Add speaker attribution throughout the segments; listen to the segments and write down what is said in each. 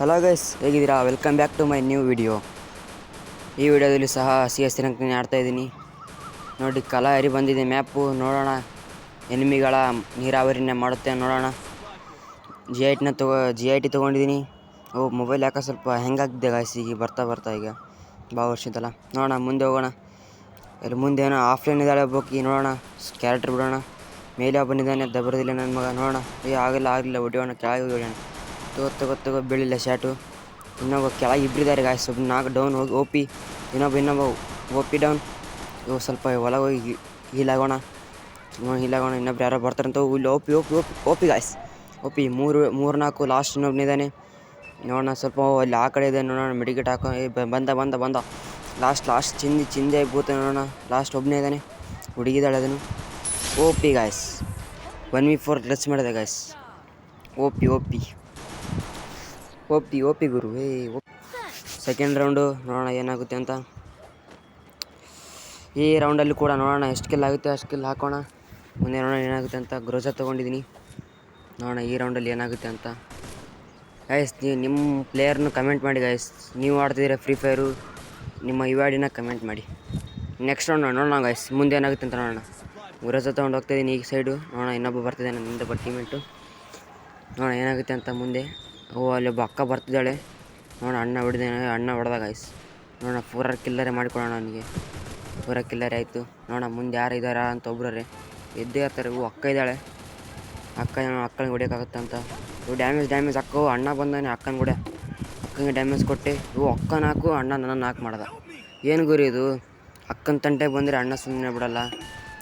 Speaker 1: Hello guys ಹೇಗಿದ್ದೀರಾ? Welcome back to my new video ಈ ವಿಡಿಯೋದಲ್ಲಿ ಸಹ ಸಿ ಎಸ್ ಆಡ್ತಾ ಇದ್ದೀನಿ. ನೋಡಿ ಕಲಾರಿ ಬಂದಿದೆ ಮ್ಯಾಪು ನೋಡೋಣ. ಎನಿಮಿಗಳ ನೀರಾವರಿನ ಮಾಡುತ್ತೆ ನೋಡೋಣ. ಜಿ ಐ ಟಿನ ತಗೋ ಜಿ ಐ ಟಿ ತೊಗೊಂಡಿದ್ದೀನಿ. ಓ ಮೊಬೈಲ್ ಯಾಕೆ ಸ್ವಲ್ಪ ಹೆಂಗಾಗ್ತಿದೆ ಗಾಯ್ಸ್ ಈಗ ಬರ್ತಾ ಬರ್ತಾ ಈಗ. ಭಾಳ ವರ್ಷದಲ್ಲ ನೋಡೋಣ, ಮುಂದೆ ಹೋಗೋಣ. ಇಲ್ಲಿ ಮುಂದೆ ಏನೋ ಆಫ್ಲೈನ್ ಇದ್ದಾಳೆ ಹೋಗಿ ನೋಡೋಣ. ಕ್ಯಾರೆಕ್ಟರ್ ಬಿಡೋಣ. ಮೇಲೆ ಬಂದಿದ್ದಾನೆ ದಬ್ಬರದಿಲ್ಲ ನನ್ನ ಮಗ. ನೋಡೋಣ. ಏ, ಆಗಲ್ಲ ಆಗಲಿಲ್ಲ ಹೊಡಿಯೋಣ ಕೆಳಗೆ ಹೊಡಿಯೋಣ ತಗೋ ತಗೋ ತಗೋ, ಬೀಳಿಲ್ಲ ಶಾಟು ಇನ್ನೊಬ್ಬ ಕೆಳಗೆ ಇಬ್ಬರಿದ್ದಾರೆ ಗಾಯ್ಸ್ ಒಬ್ಬ ನಾಲ್ಕು ಡೌನ್ ಹೋಗಿ ಓ ಪಿ ಇನ್ನೊಬ್ಬ ಇನ್ನೊಬ್ಬ ಓ ಪಿ ಡೌನ್ ಇವಾಗ ಸ್ವಲ್ಪ ಒಳಗೆ ಹೋಗಿ ಹೀಲಾಗೋಣ ಹೀಲಾಗೋಣ ಇನ್ನೊಬ್ರು ಯಾರೋ ಬರ್ತಾರಂತ ಇಲ್ಲಿ O P OP P guys O P ಮೂರು ಮೂರು ನಾಲ್ಕು ಲಾಸ್ಟ್ ಇನ್ನೊಬ್ಬನಿದ್ದಾನೆ ನೋಡೋಣ ಸ್ವಲ್ಪ ಅಲ್ಲಿ ಆ ಕಡೆ ಇದೆ, ನೋಡೋಣ ಮೆಡಿಕೇಟ್ ಹಾಕೋ ಬಂದ ಬಂದ ಬಂದ. ಲಾಸ್ಟ್ ಲಾಸ್ಟ್ ಚಿಂದಿ ಚಿಂದಿ ಆಗ್ಬೋತೆ ನೋಡೋಣ. ಲಾಸ್ಟ್ ಒಬ್ಬನೇ ಇದ್ದಾನೆ, ಹುಡುಗಿದಾಳೆ ಅದನ್ನು. O P guys one v four dress ಮಾಡಿದೆ guys O P O P O P O P ಗುರು. ಏ ಸೆಕೆಂಡ್ ರೌಂಡು ನೋಡೋಣ ಏನಾಗುತ್ತೆ ಅಂತ. ಈ ರೌಂಡಲ್ಲಿ ಕೂಡ ನೋಡೋಣ ಎಷ್ಟು ಕಿಲ್ ಆಗುತ್ತೆ, ಅಷ್ಟು ಕಿಲ್ ಹಾಕೋಣ. ಮುಂದೆ ನೋಡೋಣ ಏನಾಗುತ್ತೆ ಅಂತ ಗ್ರೋಜಾ ತೊಗೊಂಡಿದ್ದೀನಿ ನೋಡೋಣ ಈ ರೌಂಡಲ್ಲಿ ಏನಾಗುತ್ತೆ ಅಂತ. ಗೈಸ್ ನೀವು ನಿಮ್ಮ ಪ್ಲೇಯರ್ನ ಕಮೆಂಟ್ ಮಾಡಿ ಗೈಸ್ ನೀವು ಆಡ್ತಿದ್ದೀರಾ ಫ್ರೀ ಫೈರು ನಿಮ್ಮ ಯು ಕಮೆಂಟ್ ಮಾಡಿ. ನೆಕ್ಸ್ಟ್ ರೌಂಡ್ ನೋಡೋಣ ಗೈಸ್ ಮುಂದೆ ಏನಾಗುತ್ತೆ ಅಂತ ನೋಡೋಣ. ಗ್ರೋಜಾ ತೊಗೊಂಡು ಹೋಗ್ತಾಯಿದ್ದೀನಿ ಈಗ ಸೈಡು ನೋಡೋಣ ಇನ್ನೊಬ್ಬ ಬರ್ತಿದ್ದಾನೆ ಮುಂದೆ ಬರ್ತೀವಿ ಮೆಂಟು ನೋಡೋಣ ಏನಾಗುತ್ತೆ ಅಂತ ಮುಂದೆ. ಓ, ಅಲ್ಲಿ ಒಬ್ಬ ಅಕ್ಕ ಬರ್ತಿದ್ದಾಳೆ. ನೋಡೋಣ ಅಣ್ಣ ಹೊಡೆದೇನೆ, ಅಣ್ಣ ಹೊಡೆದ ಗಾಯ್ಸ್ ನೋಡೋಣ ಪೂರ ಕಿಲ್ಲರೆ ಮಾಡಿಕೊಡೋಣ ಅವನಿಗೆ. ಪೂರ ಕಿಲ್ಲರೆ ಆಯಿತು. ನೋಡೋಣ ಮುಂದೆ ಯಾರು ಇದ್ದಾರಾ ಅಂತ ಒಬ್ಬರೇ ಎದ್ದೇ ಇರ್ತಾರೆ. ಓ, ಅಕ್ಕ ಇದ್ದಾಳೆ. ಅಕ್ಕ ಅಕ್ಕನಿಗೆ ಹೊಡಿಯೋಕ್ಕಾಗುತ್ತೆ ಅಂತ. ಓ ಡ್ಯಾಮೇಜ್ ಡ್ಯಾಮೇಜ್ ಅಕ್ಕ. ಅಣ್ಣ ಬಂದಾನೆ ಅಕ್ಕನ ಕೂಡ ಅಕ್ಕನಿಗೆ ಡ್ಯಾಮೇಜ್ ಕೊಟ್ಟೆ. ಓ, ಅಕ್ಕ ನಾಲ್ಕು ಅಣ್ಣ ನನ್ನ ನಾಲ್ಕು ಮಾಡ್ದ. ಏನು ಗುರಿ ಇದು? ಅಕ್ಕನ ತಂಟೆ ಬಂದರೆ ಅಣ್ಣ ಸುಮ್ಮನೆ ಬಿಡಲ್ಲ.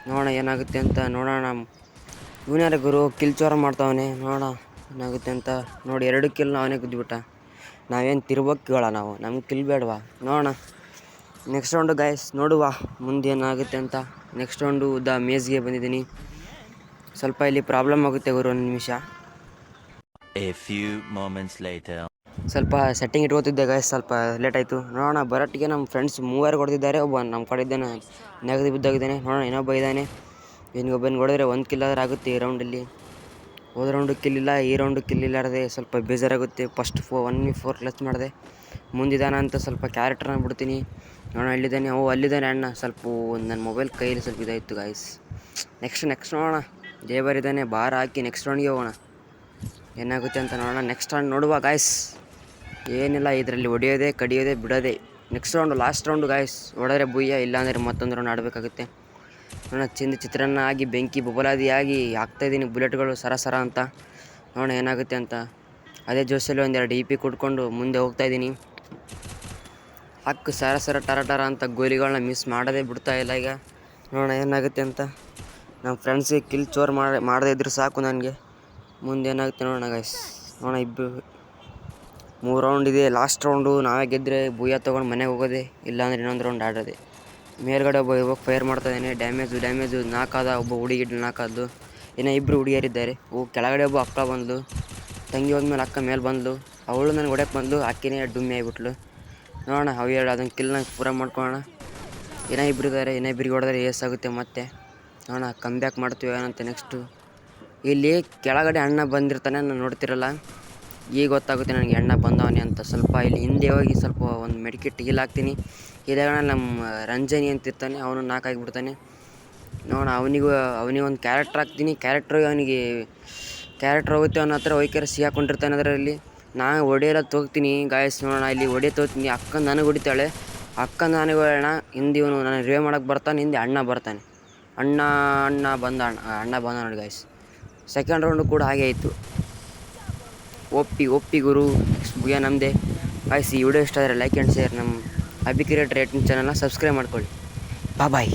Speaker 1: ನೋಡೋಣ ಏನಾಗುತ್ತೆ ಅಂತ ನೋಡೋಣ. ಇವನ್ಯಾರ ಗುರು? ಕಿಲ್ಚೋರ ಮಾಡ್ತಾವನೆ. ನೋಡೋಣ. ಏನಾಗುತ್ತೆ ಅಂತ ನೋಡಿ ಎರಡು ಕಿಲ್ ಅವನೇ ಕುದ್ಬಿಟ್ಟ ನಾವೇನು ತಿರ್ಬೇಕು ಕೇಳ ನಾವು? ನಮ್ಗೆ ಕಿಲ್ ಬೇಡವಾ? ನೋಡೋಣ. ನೆಕ್ಸ್ಟ್ ರೌಂಡು ಗಾಯಸ್ ನೋಡುವ. ಮುಂದೆ ಏನಾಗುತ್ತೆ ಅಂತ. ನೆಕ್ಸ್ಟ್ ರೌಂಡು ದ ಮೇಜ್ಗೆ ಬಂದಿದ್ದೀನಿ. ಸ್ವಲ್ಪ ಇಲ್ಲಿ ಪ್ರಾಬ್ಲಮ್ ಆಗುತ್ತೆ ಗುರು ಒಂದು ನಿಮಿಷ.
Speaker 2: ಎ ಫ್ಯೂ ಮೊಮೆಂಟ್ಸ್ ಲೈಟ್
Speaker 1: ಸ್ವಲ್ಪ ಸೆಟ್ಟಿಂಗ್ ಇಟ್ಕೋತಿದ್ದೆ ಗಾಯ್ಸ್ ಸ್ವಲ್ಪ ಲೇಟ್ ಆಯಿತು. ನೋಡೋಣ ಬರೋಟ್ಟಿಗೆ ನಮ್ಮ ಫ್ರೆಂಡ್ಸ್ ಮೂವರು ಕೊಡ್ತಿದ್ದಾರೆ ಒಬ್ಬ ನಮ್ಮ ಕಡೆ ಇದ್ದಾನೆ ನೆಗದಿ ಬಿದ್ದಾಗಿದ್ದಾನೆ. ನೋಡೋಣ ಇನ್ನೊಬ್ಬ ಇದ್ದಾನೆ. ಇನ್ನೊಬ್ಬನ ಹೊಡೆದ್ರೆ ಒಂದು ಕಿಲ್ ಆದ್ರೆ ಆಗುತ್ತೆ ಈ ರೌಂಡಲ್ಲಿ ಹೋದ ರೌಂಡು ಕಿಲ್ಲಿಲ್ಲ, ಈ ರೌಂಡು ಕಿಲ್ ಇಲ್ಲಾರದೆ ಸ್ವಲ್ಪ ಬೇಜಾರಾಗುತ್ತೆ. ಫಸ್ಟ್ ಫೋ ಒನ್ ಫೋರ್ ಕ್ಲಚ್ ಮಾಡಿದೆ. ಮುಂದಿದ್ದಾನ ಅಂತ ಸ್ವಲ್ಪ ಕ್ಯಾರೆಕ್ಟರ್ನ ಬಿಡ್ತೀನಿ. ನೋಡೋಣ ಅಲ್ಲಿದ್ದಾನೆ ಓ, ಅಲ್ಲಿದ್ದಾನೆ ಅಣ್ಣ. ಸ್ವಲ್ಪ ನನ್ನ ಮೊಬೈಲ್ ಕೈಯಲ್ಲಿ ಸ್ವಲ್ಪ ಇದಾಯಿತು ಗಾಯ್ಸ್ ನೆಕ್ಸ್ಟ್ ನೆಕ್ಸ್ಟ್ ನೋಡೋಣ. ದೇವರ್ ಇದ್ದಾನೆ, ಬಾರ್ ಹಾಕಿ ನೆಕ್ಸ್ಟ್ ರೌಂಡ್ಗೆ ಹೋಗೋಣ. ಏನಾಗುತ್ತೆ ಅಂತ ನೋಡೋಣ. ನೆಕ್ಸ್ಟ್ ರೌಂಡ್ ನೋಡುವ ಗಾಯ್ಸ್ ಏನಿಲ್ಲ, ಇದರಲ್ಲಿ ಹೊಡೆಯೋದೇ ಕಡಿಯೋದೇ, ಬಿಡೋದೇ. Next round last round guys ಹೊಡೆದ್ರೆ ಬುಯ್ಯ ಇಲ್ಲಾಂದರೆ ಮತ್ತೊಂದು ರೌಂಡ್ ಆಡಬೇಕಾಗುತ್ತೆ. ನೋಡೋಣ, ಚಿಂದ ಚಿತ್ರಾನ್ನ ಆಗಿ ಬೆಂಕಿ ಬಬಲಾದಿ ಆಗಿ ಹಾಕ್ತಾಯಿದ್ದೀನಿ ಬುಲೆಟ್ಗಳು ಸರ ಸರ ಅಂತ. ನೋಡೋಣ ಏನಾಗುತ್ತೆ ಅಂತ. ಅದೇ ಜೋಸಲ್ಲಿ ಒಂದೆರಡು ಇ ಪಿ ಕುಟ್ಕೊಂಡು ಮುಂದೆ ಹೋಗ್ತಾಯಿದ್ದೀನಿ ಹಾಕು ಸರ ಸರ ಟರ ಟರ ಅಂತ ಗೋಲಿಗಳನ್ನ ಮಿಸ್ ಮಾಡೋದೇ ಬಿಡ್ತಾ ಇಲ್ಲ ಈಗ. ನೋಡೋಣ ಏನಾಗುತ್ತೆ ಅಂತ. ನಮ್ಮ ಫ್ರೆಂಡ್ಸಿಗೆ ಕಿಲ್ ಚೋರ್ ಮಾಡಿ, ಮಾಡದೇ ಇದ್ರೆ ಸಾಕು ನನಗೆ. ಮುಂದೆ ಏನಾಗುತ್ತೆ ನೋಡೋಣ ಗೈಸ್ ನೋಡೋಣ ಇಬ್ಬರು ಮೂರು ರೌಂಡ್ ಇದೆ. ಲಾಸ್ಟ್ ರೌಂಡು ನಾವೇ ಗೆದ್ದರೆ ಭೂಯ ತೊಗೊಂಡು ಮನೆಗೆ ಹೋಗೋದೆ. ಇಲ್ಲಾಂದ್ರೆ ಇನ್ನೊಂದು ರೌಂಡ್ ಆಡೋದೆ. ಮೇಲ್ಗಡೆ ಒಬ್ಬ ಇವಾಗ ಫೈರ್ ಮಾಡ್ತಾ ಇದ್ದಾನೆ. ಡ್ಯಾಮೇಜ್ ಡ್ಯಾಮೇಜ್ ನಾಲ್ಕಾದ ಒಬ್ಬ ಹುಡುಗಿ ನಾಲ್ಕಾದ್ದು ಇನ್ನು ಇಬ್ಬರು ಹುಡುಗಿಯರಿದ್ದಾರೆ. ಓ, ಕೆಳಗಡೆ ಒಬ್ಬ ಅಕ್ಕ ಬಂದ್ಲು. ತಂಗಿ ಹೋದ್ಮೇಲೆ ಅಕ್ಕ ಮೇಲೆ ಬಂದ್ಲು. ಅವಳು ನನಗೆ ಹೊಡ್ಯಕ್ಕೆ ಬಂದ್ಲು. ಅಕ್ಕಿನೇ ಡುಮ್ಮಿ ಆಗಿಬಿಟ್ಲು. ನೋಡೋಣ, ಅವು ಹೇಳು ಅದನ್ನು ಕಿಲ್ನ ಪೂರ ಮಾಡ್ಕೊಳ್ಳೋಣ. ಇನ್ನೂ ಇಬ್ಬರು ಇದ್ದಾರೆ. ಇನ್ನೂ ಇಬ್ಬರಿಗೆ ಹೊಡೆದ್ರೆ ಏಸ್ ಆಗುತ್ತೆ ಮತ್ತೆ. ನೋಡೋಣ ಕಮ್ ಬ್ಯಾಕ್ ಮಾಡ್ತೀವಿ ಏನಂತ ನೆಕ್ಸ್ಟು ಇಲ್ಲಿ ಕೆಳಗಡೆ ಅಣ್ಣ ಬಂದಿರ್ತಾನೆ, ನಾನು ನೋಡ್ತಿರಲ್ಲ. ಈಗ ಗೊತ್ತಾಗುತ್ತೆ ನನಗೆ ಅಣ್ಣ ಬಂದವನೇ ಅಂತ. ಸ್ವಲ್ಪ ಇಲ್ಲಿ ಹಿಂದೆ ಹೋಗಿ ಸ್ವಲ್ಪ ಒಂದು ಮೆಡಿಕೆಟ್ ಹೀಲ್ ಹಾಕ್ತೀನಿ ಇದಾಗೋಣ ನಮ್ಮ ರಂಜನಿ ಅಂತ ಇರ್ತಾನೆ, ಅವನು ನಾಲ್ಕು ಬಿಡ್ತಾನೆ ನೋಡೋಣ, ಅವನಿಗೂ, ಅವನಿಗೆ ಒಂದು ಕ್ಯಾರೆಕ್ಟರ್ ಹಾಕ್ತೀನಿ. ಕ್ಯಾರೆಕ್ಟ್ರ್ ಅವನಿಗೆ ಕ್ಯಾರೆಕ್ಟರ್ ಹೋಗುತ್ತೆ ಅವನ ಹತ್ರ ಹೋಯ್ಕರೆ ಸಿ ಹಾಕೊಂಡಿರ್ತಾನೆ ಅದರಲ್ಲಿ. ನಾನು ಹೊಡೆಯಲ್ಲ ತೋಗ್ತೀನಿ ಗಾಯಸ್ ನೋಡೋಣ, ಇಲ್ಲಿ ಒಡೆಯ ತೋಗ್ತೀನಿ ಅಕ್ಕ ನನಗೆ ಹೊಡಿತಾಳೆ. ಅಕ್ಕ ನನಗೆ ಹೇಳೋಣ ಹಿಂದೆ ಇವನು ನಾನು ರಿವೇ ಮಾಡೋಕ್ಕೆ ಬರ್ತಾನೆ, ಹಿಂದೆ ಅಣ್ಣ ಬರ್ತಾನೆ. ಅಣ್ಣ ಅಣ್ಣ ಬಂದ ಅಣ್ಣ ಬಂದ ನೋಡಿ ಗಾಯ್ಸ್ ಸೆಕೆಂಡ್ ರೌಂಡು ಕೂಡ ಹಾಗೆ ಆಯಿತು. ಒಪ್ಪಿ ಒಪ್ಪಿ ಗುರು ನಮ್ಮದೇ ಗಾಯ್ಸ್ ಈ ವಿಡಿಯೋ ಇಷ್ಟ ಆದರೆ ಲೈಕ್ ಆ್ಯಂಡ್ ಶೇರ್ ನಮ್ಮ ಅಬಿ ಕ್ರಿಯೇಟರ್ ರೇಟಿಂಗ್ ಚಾನಲ್ನ ಸಬ್ಸ್ಕ್ರೈಬ್ ಮಾಡ್ಕೊಳ್ಳಿ. ಬಾಯ್.